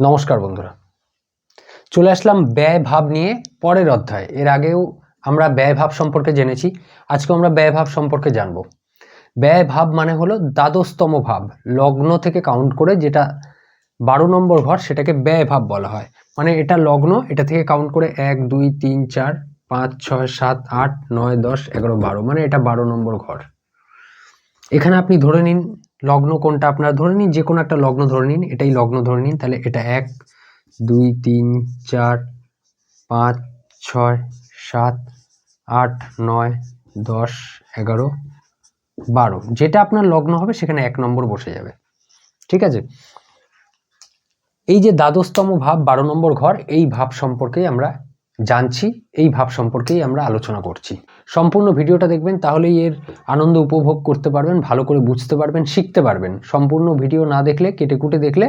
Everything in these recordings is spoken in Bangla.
নমস্কার বন্ধুরা। চলে আসলাম ব্যয় ভাব নিয়ে পরের অধ্যায়। এর আগেও আমরা ব্যয় ভাব সম্পর্কে জেনেছি আজকে আমরা ব্যয় ভাব সম্পর্কে জানব। ব্যয় ভাব মানে হলো দ্বাদশতম ভাব, লগ্ন থেকে কাউন্ট করে যেটা বারো নম্বর ঘর সেটাকে ব্যয় ভাব বলা হয়। মানে এটা লগ্ন, এটা থেকে কাউন্ট করে এক, দুই, তিন, চার, পাঁচ, ছয়, সাত, আট, নয়, দশ, এগারো, বারো মানে এটা বারো নম্বর ঘর। এখানে আপনি ধরে নিন লগ্ন কোনটা আপনার ধরে নিন, যে কোনো একটা লগ্ন ধরে নিন, এটাই লগ্ন ধরে নিন, তাহলে এটা এক, দুই, তিন, চার, পাঁচ, ছয়, সাত, আট, নয়, দশ, এগারো, বারো, যেটা আপনার লগ্ন হবে সেখানে এক নম্বর বসে যাবে, ঠিক আছে? এই যে দ্বাদশতম ভাব, বারো নম্বর ঘর, এই ভাব সম্পর্কেই আমরা জানছি, এই ভাব সম্পর্কেই আমরা আলোচনা করছি। সম্পূর্ণ ভিডিওটা দেখবেন, তাহলেই এর আনন্দ উপভোগ করতে পারবেন, ভালো করে বুঝতে পারবেন, শিখতে পারবেন। সম্পূর্ণ ভিডিও না দেখলে কেটে কুটে দেখলে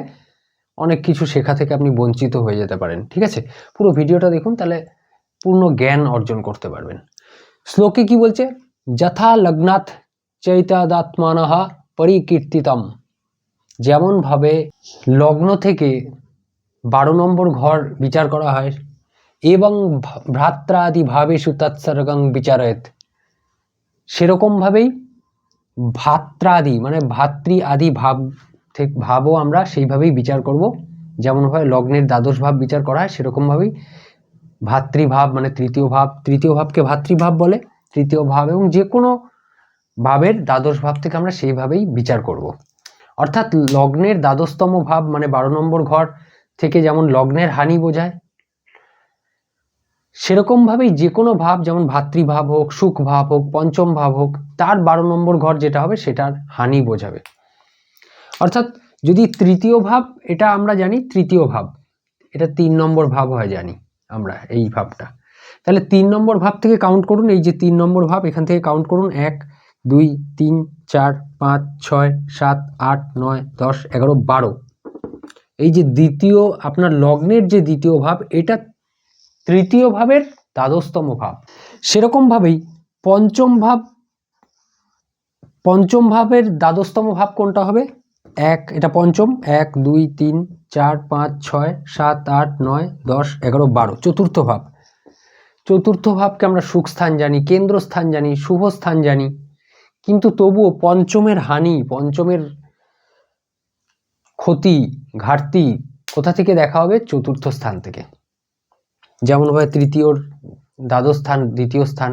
অনেক কিছু শেখা থেকে আপনি বঞ্চিত হয়ে যেতে পারেন, ঠিক আছে? পুরো ভিডিওটা দেখুন, তাহলে পূর্ণ জ্ঞান অর্জন করতে পারবেন। শ্লোকে কি বলছে? যথা লগ্নাথ চৈতাদাত্মানহা পরিকীর্তিতম। যেমনভাবে লগ্ন থেকে বারো নম্বর ঘর বিচার করা হয় এবং ভ্রাত্রাদি ভাবেষু তৎসর্গং বিচারয়েত। সেরকমভাবেই ভাত্রাদি মানে ভাতৃ আদি ভাব থেকে ভাবও আমরা সেইভাবেই বিচার করব। যেমনভাবে লগ্নের দ্বাদশ ভাব বিচার করা হয় সেরকমভাবেই ভাতৃভাব মানে তৃতীয় ভাব, তৃতীয় ভাবকে ভাতৃভাব বলে। তৃতীয় ভাব এবং যে কোনো ভাবের দ্বাদশ ভাব থেকে আমরা সেইভাবেই বিচার করব। অর্থাৎ লগ্নের দ্বাদশতম ভাব মানে বারো নম্বর ঘর থেকে যেমন লগ্নের হানি বোঝায় সেরকমভাবেই যে কোনো ভাব, যেমন ভাতৃভাব হোক সুখ ভাব হোক পঞ্চম ভাব হোক, তার বারো নম্বর ঘর যেটা হবে সেটার হানি বোঝাবে। অর্থাৎ যদি তৃতীয় ভাব, এটা আমরা জানি তৃতীয় ভাব, এটা তিন নম্বর ভাব হয় জানি আমরা এই ভাবটা। তাহলে তিন নম্বর ভাব থেকে কাউন্ট করুন, এই যে তিন নম্বর ভাব, এখান থেকে কাউন্ট করুন, এক, দুই, তিন, চার, পাঁচ, ছয়, সাত, আট, নয়, দশ, এগারো, বারো। এই যে দ্বিতীয়, আপনার লগ্নের যে দ্বিতীয় ভাব, এটা তৃতীয় ভাবের দ্বাদশতম ভাব। সেরকমভাবেই পঞ্চম ভাব, পঞ্চম ভাবের দ্বাদশতম ভাব কোনটা হবে? এক, এটা পঞ্চম। এক, দুই, তিন, চার, পাঁচ, ছয়, সাত, আট, নয়, দশ, এগারো, বারো। চতুর্থ ভাব। চতুর্থ ভাবকে আমরা সুখ স্থান জানি কেন্দ্র স্থান জানি শুভ স্থান জানি। কিন্তু তবুও পঞ্চমের হানি, পঞ্চমের ক্ষতি, ঘাটতি কোথা থেকে দেখা হবে? চতুর্থ স্থান থেকে। যেমনভাবে তৃতীয়র দ্বাদশ স্থান, দ্বিতীয় স্থান।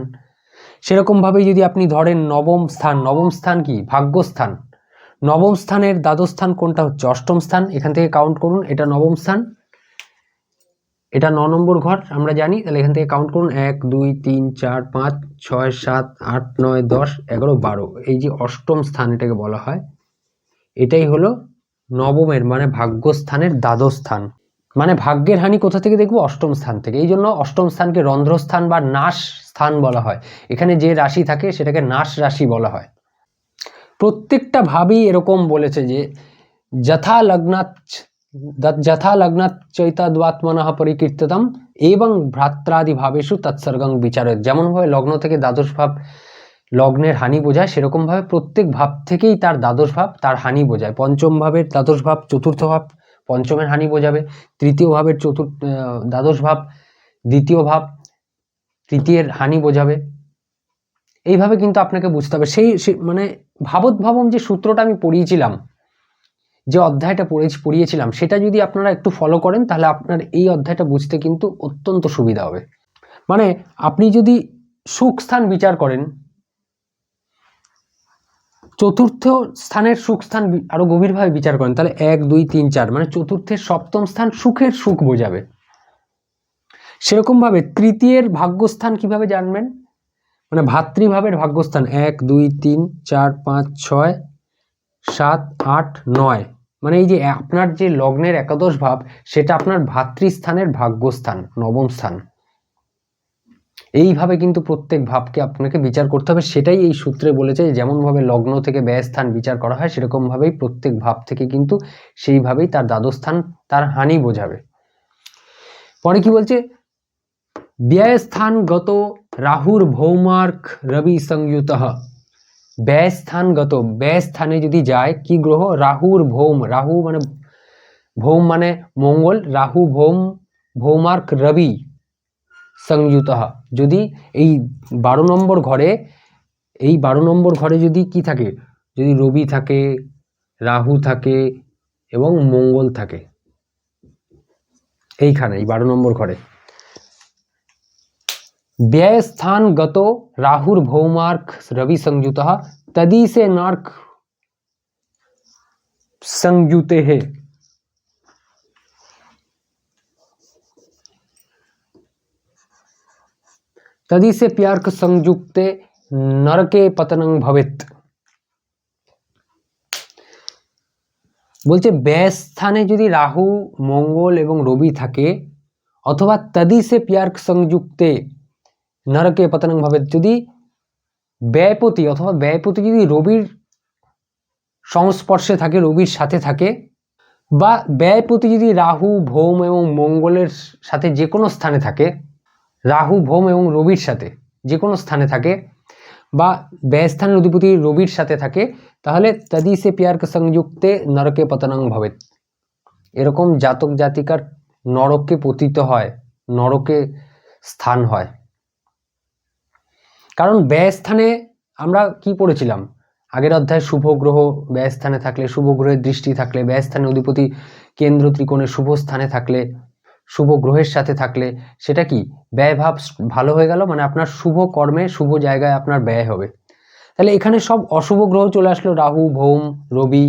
সেরকমভাবেই যদি আপনি ধরেন নবম স্থান নবম স্থান কি? ভাগ্যস্থান নবম স্থানের দ্বাদশ স্থান কোনটা হচ্ছে? অষ্টম স্থান, এখান থেকে কাউন্ট করুন, এটা নবম স্থান। এটা ন নম্বর ঘর, আমরা জানি, তাহলে এখান থেকে কাউন্ট করুন, এক, দুই, তিন, চার, পাঁচ, ছয়, সাত, আট, নয়, দশ, এগারো, বারো। এই যে অষ্টম স্থান এটাকে বলা হয়, এটাই হলো নবমের মানে ভাগ্যস্থানের দ্বাদশ স্থান। মানে ভাগ্যের হানি কোথা থেকে দেখব? অষ্টম স্থান থেকে। এই জন্য অষ্টম স্থানকে রন্ধ্রস্থান বা নাশ স্থান বলা হয়। এখানে যে রাশি থাকে, সেটাকে নাশ রাশি বলা হয়। প্রত্যেকটা ভাবেই এরকম বলেছে যে, যথা লগ্নাৎ দ- যথা লগ্নাৎ চৈতাদ্বাত্মনঃ পরিকীর্তিতম, এবং ভ্রাত্রাদি ভাবেশু তৎসর্গং বিচারের যেমনভাবে লগ্ন থেকে দ্বাদশ ভাব লগ্নের হানি বোঝায়, সেরকমভাবে প্রত্যেক ভাব থেকেই তার দ্বাদশ ভাব তার হানি বোঝায়। পঞ্চম ভাবের দ্বাদশ ভাব, চতুর্থ ভাব পঞ্চমের হানি বোঝাবে, তৃতীয় ভাবের চতুর্থ দ্বাদশ ভাব, দ্বিতীয় ভাব, তৃতীয়ের হানি বোঝাবে। এইভাবে কিন্তু আপনাকে বুঝতে হবে। সেই মানে ভাবত যে সূত্রটা আমি পড়িয়েছিলাম, যে অধ্যায়টা পড়ে পড়িয়েছিলাম, সেটা যদি আপনারা একটু ফলো করেন, তাহলে আপনার এই অধ্যায়টা বুঝতে কিন্তু অত্যন্ত সুবিধা হবে। মানে আপনি যদি সুখ স্থান বিচার করেন চতুর্থ স্থানের সুখ স্থান বি- আরও গভীরভাবে বিচার করেন। তাহলে এক, দুই, তিন, চার মানে চতুর্থের সপ্তম স্থান সুখের সুখ বোঝাবে। সেরকমভাবে তৃতীয়ের ভাগ্যস্থান কীভাবে জানবেন? মানে ভাতৃভাবের ভাগ্যস্থান এক, দুই, তিন, চার, পাঁচ, ছয়, সাত, আট, নয়। মানে এই যে আপনার যে লগ্নের একাদশ ভাব, সেটা আপনার ভাতৃস্থানের ভাগ্যস্থান, নবম স্থান। এইভাবে কিন্তু প্রত্যেক ভাবকে আপনাকে বিচার করতে হবে, সেটাই এই সূত্রে বলেছে যেমনভাবে লগ্ন থেকে ব্যয়স্থান বিচার করা হয়, সেরকমভাবেই প্রত্যেক ভাব থেকে কিন্তু সেইভাবেই তার দ্বাদস্থান, তার হানি বোঝাবে। পরে কি বলছে? ব্যয়স্থানগত রাহুর ভৌমার্ক রবি সংযুত। ব্যয়স্থানগত, ব্যয়স্থানে যদি যায়, কি গ্রহ? রাহুর ভৌম, রাহু মানে ভৌম মানে মঙ্গল, রাহু ভৌম, ভৌমার্ক রবি সংযুত। যদি এই বারো নম্বর ঘরে এই বারো নম্বর ঘরে যদি কি থাকে যদি রবি থাকে রাহু থাকে এবং মঙ্গল থাকে এইখানে এই বারো নম্বর ঘরে व्यय स्थान गतो राहुर भौमार्क रवि संयुत तदी से नार्क संयुते है तदी से प्यार्क संयुक्ते नरके पतनं भवेत বলছে ব্যয় স্থানে যদি রাহু মঙ্গল এবং রবি থাকে অথবা তদি সে পিয়ার্ক সংযুক্তে নরকে পতনং ভাবে যদি ব্যয়পতি অথবা ব্যয়পতি যদি রবির সংস্পর্শে থাকে রবির সাথে থাকে বা ব্যয়পতি যদি রাহু ভৌম এবং মঙ্গলের সাথে যে কোনো স্থানে থাকে রাহু, ভৌম এবং রবির সাথে যে কোনো স্থানে থাকে বা ব্যয়স্থানের অধিপতি রবির সাথে থাকে, তাহলে তদি সে পিয়ার্ক সংযুক্তে নরকে পতনং ভবেত এরকম জাতক জাতিকার নরকে পতিত হয়, নরকে স্থান হয়। কারণ ব্যয়স্থানে আমরা কি পড়েছিলাম? আগের অধ্যায়ে শুভ গ্রহ ব্যয়স্থানে থাকলে শুভ গ্রহের দৃষ্টি থাকলে, ব্যয়স্থানে অধিপতি কেন্দ্র ত্রিকোণে শুভ স্থানে থাকলে শুভ গ্রহের সাথে থাকলে সেটা কি? ব্যয়ভাব ভালো হয়ে গেল? মানে আপনার শুভ কর্মে, শুভ জায়গায় আপনার ব্যয় হবে। তাহলে এখানে সব অশুভ গ্রহ চলে আসলো, রাহু, ভৌম, রবি।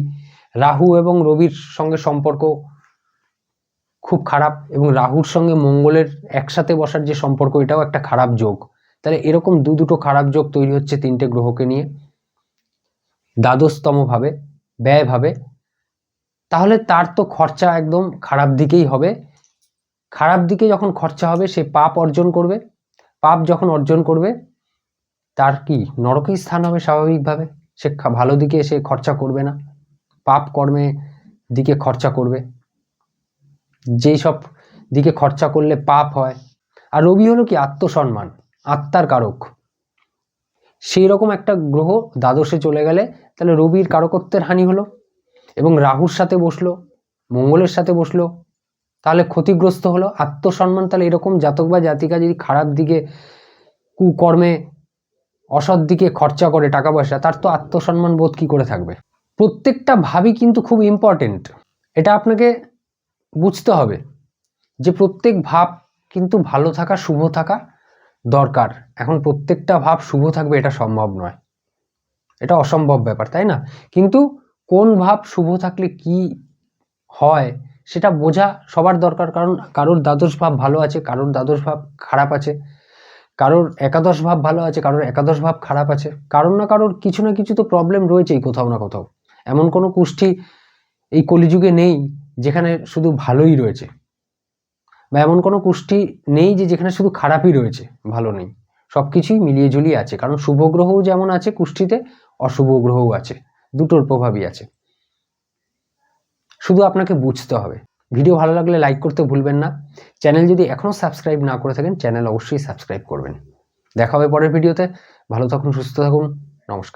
রাহু এবং রবির সঙ্গে সম্পর্ক খুব খারাপ এবং রাহুর সঙ্গে মঙ্গলের একসাথে বসার যে সম্পর্ক, এটাও একটা খারাপ যোগ। তাহলে এরকম দু দুটো খারাপ যোগ তৈরি হচ্ছে তিনটে গ্রহকে নিয়ে। দ্বাদশতম ভাবে ব্যয় ভাবে তাহলে তার তো খরচা একদম খারাপ দিকেই হবে। খারাপ দিকে যখন খরচা হবে, সে পাপ অর্জন করবে। পাপ যখন অর্জন করবে, তার কি নরকেই স্থান হবে স্বাভাবিকভাবে? সে ভালো দিকে সে খরচা করবে না। পাপ কর্মে দিকে খরচা করবে। যেই সব দিকে খরচা করলে পাপ হয়। আর রবি হলো কি আত্মসম্মান, আত্মার কারক। সেই রকম একটা গ্রহ দ্বাদশে চলে গেলে তাহলে রবির কারকত্বের হানি হলো এবং রাহুর সাথে বসল, মঙ্গলের সাথে বসল তাহলে ক্ষতিগ্রস্ত হলো, আত্মসম্মান তাহলে এরকম জাতক বা জাতিকা যদি খারাপ দিকে, কুকর্মে অসৎ দিকে খরচা করে টাকা পয়সা, তার তো আত্মসম্মান বোধ কি করে থাকবে? প্রত্যেকটা ভাবই কিন্তু খুব ইম্পর্টেন্ট এটা আপনাকে বুঝতে হবে যে প্রত্যেক ভাব কিন্তু ভালো থাকা, শুভ থাকা দরকার। এখন প্রত্যেকটা ভাব শুভ থাকবে এটা সম্ভব নয়। এটা অসম্ভব ব্যাপার, তাই না? কিন্তু কোন ভাব শুভ থাকলে কি হয় সেটা বোঝা সবার দরকার। কারণ কারোর দ্বাদশ ভাব ভালো আছে, কারোর দ্বাদশ ভাব খারাপ আছে। কারোর একাদশ ভাব ভালো আছে, কারোর একাদশ ভাব খারাপ আছে। কারোর না কারোর কিছু না কিছু তো প্রবলেম রয়েছেই কোথাও না কোথাও। এমন কোনো কুষ্ঠি এই কলিযুগে নেই যেখানে শুধু ভালোই রয়েছে। বা এমন কোনো কুষ্ঠি নেই যে যেখানে শুধু খারাপই রয়েছে, ভালো নেই। সব কিছুই মিলিয়ে ঝুলিয়ে আছে। কারণ শুভ গ্রহও যেমন আছে কুষ্ঠিতে, অশুভ গ্রহও আছে। দুটোর প্রভাবই আছে। শুধু আপনাকে বুঝতে হবে। ভিডিও ভালো লাগলে লাইক করতে ভুলবেন না। চ্যানেল যদি এখনও সাবস্ক্রাইব না করে থাকেন চ্যানেল অবশ্যই সাবস্ক্রাইব করবেন। দেখা হবে পরের ভিডিওতে। ভালো থাকুন, সুস্থ থাকুন। নমস্কার।